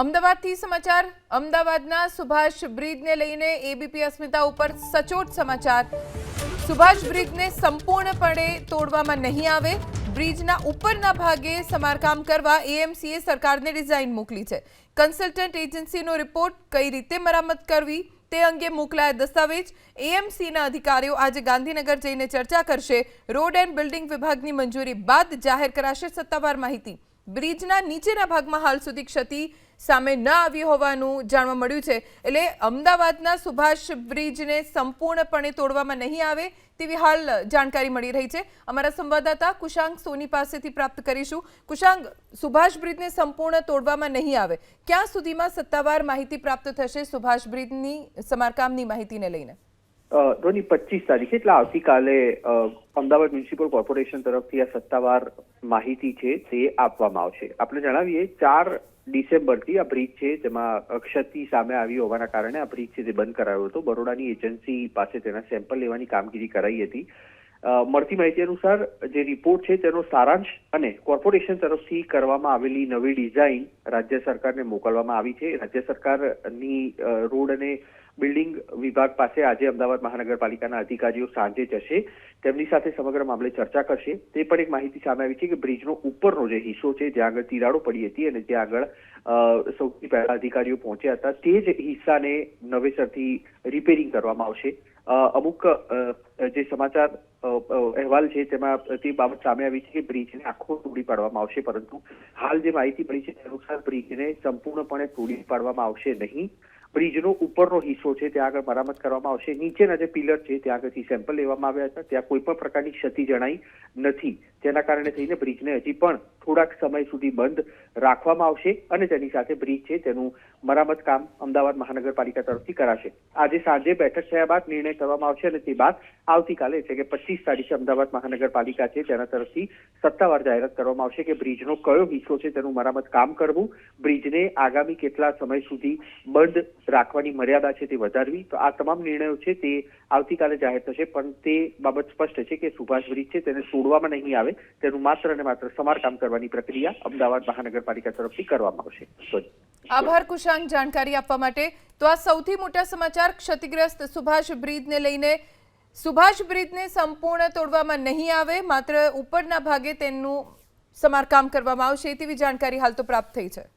અમદાવાદથી સમાચાર, અમદાવાદના સુભાષ બ્રિજને લઈને એબીપી અસ્મિતા ઉપર સચોટ સમાચાર. સુભાષ બ્રિજને સંપૂર્ણપણે તોડવામાં નહીં આવે. બ્રિજના ઉપરના ભાગે સમારકામ કરવા એએમસીએ સરકારને ડિઝાઇન મોકલી છે. કન્સલ્ટન્ટ એજન્સીનો રિપોર્ટ કઈ રીતે મરામત કરવી તે અંગે મોકલાયા દસ્તાવેજ. એએમસીના અધિકારીઓ આજે ગાંધીનગર જઈને ચર્ચા કરશે. રોડ એન્ડ બિલ્ડિંગ વિભાગની મંજૂરી બાદ જાહેર કરાશે સત્તાવાર માહિતી. બ્રિજના નીચેના ભાગમાં હાલ સુધી ક્ષતિ સામે ન આવી હોવાનું જાણવા મળ્યું છે. એટલે અમદાવાદના સુભાષ બ્રિજને સંપૂર્ણપણે તોડવામાં નહીં આવે તેવી હાલ જાણકારી મળી રહી છે. અમારા સંવાદદાતા કુશાંક સોની પાસેથી પ્રાપ્ત કરીશું. કુશાંક સુભાષ બ્રિજને સંપૂર્ણ તોડવામાં નહીં આવે. ક્યાં સુધીમાં સત્તાવાર માહિતી પ્રાપ્ત થશે સુભાષ બ્રિજની સમારકામની માહિતીને લઈને? ધોની પચીસ તારીખે, એટલે આવતીકાલે અમદાવાદ મ્યુનિસિપલ કોર્પોરેશન તરફથી આ સત્તાવાર માહિતી છે તે આપવામાં આવશે. આપણે જણાવીએ, ચાર ડિસેમ્બરથી આ બ્રિજ છે તેમાં ક્ષતિ સામે આવી હોવાના કારણે આ બ્રિજ છે તે બંધ કરાયો હતો. બરોડાની એજન્સી પાસે તેના સેમ્પલ લેવાની કામગીરી કરાઈ હતી. મળતી માહિતી અનુસાર જે રિપોર્ટ છે તેનો સારાંશ અને કોર્પોરેશન તરફથી કરવામાં આવેલી નવી ડિઝાઇન રાજ્ય સરકારને મોકલવામાં આવી છે. રાજ્ય સરકારની રોડ અને બિલ્ડિંગ વિભાગ પાસે આજે અમદાવાદ મહાનગરપાલિકાના અધિકારીઓ સાંજે જશે. તેમની સાથે સમગ્ર મામલે ચર્ચા કરશે. તે પણ એક માહિતી સામે આવી છે કે બ્રિજનો ઉપરનો જે હિસ્સો છે, જ્યાં આગળ તિરાડો પડી હતી અને ત્યાં આગળ સૌથી પહેલા અધિકારીઓ પહોંચ્યા હતા, તે જ હિસ્સાને નવેસરથી રિપેરિંગ કરવામાં આવશે. અમુક જે સમાચાર અહેવાલ છે તેમાં તે બાબત સામે આવી છે કે બ્રિજને આખો તોડી પાડવામાં આવશે, પરંતુ હાલ જે માહિતી મળી છે તે અનુસાર બ્રિજને સંપૂર્ણપણે તોડી પાડવામાં આવશે નહીં. બ્રિજનો ઉપરનો હિસ્સો છે ત્યાં આગળ મરામત કરવામાં આવશે. નીચેના જે પિલર છે ત્યાં આગળથી સેમ્પલ લેવામાં આવ્યા હતા. ત્યાં કોઈ પણ પ્રકારની ક્ષતિ જણાઈ નથી. જેના કારણે થઈને બ્રિજને હજી પણ થોડાક સમય સુધી બંધ રાખવામાં આવશે અને તેની સાથે બ્રિજ છે તેનું મરામત કામ અમદાવાદ મહાનગરપાલિકા તરફથી કરાશે. આજે સાંજે બેઠક થયા બાદ નિર્ણય કરવામાં આવશે અને તે બાદ આવતીકાલે એટલે કે પચીસ તારીખે અમદાવાદ મહાનગરપાલિકા છે તેના તરફથી સત્તાવાર જાહેરાત કરવામાં આવશે કે બ્રિજનો કયો હિસ્સો છે તેનું મરામત કામ કરવું, બ્રિજને આગામી કેટલા સમય સુધી બંધ રાખવાની મર્યાદા છે તે વધારવી. તો આ તમામ નિર્ણયો છે તે આવતીકાલે જાહેર થશે, પણ તે બાબત સ્પષ્ટ છે કે સુભાષ બ્રિજ છે તેને છોડવામાં નહીં આવે. તેનું માત્ર અને માત્ર સમારકામ કરવાની પ્રક્રિયા અમદાવાદ મહાનગરપાલિકા તરફથી કરવામાં આવશે. આભાર કુશાંક જાણકારી આપવા માટે તો આ સૌથી મોટા સમાચાર ક્ષતિગ્રસ્ત સુભાષ બ્રિજને લઈને. સુભાષ બ્રિજને સંપૂર્ણ તોડવામાં નહીં આવે, માત્ર ઉપરના ભાગે તેનું સમારકામ કરવામાં આવશે તેવી જાણકારી હાલ તો પ્રાપ્ત થઈ છે.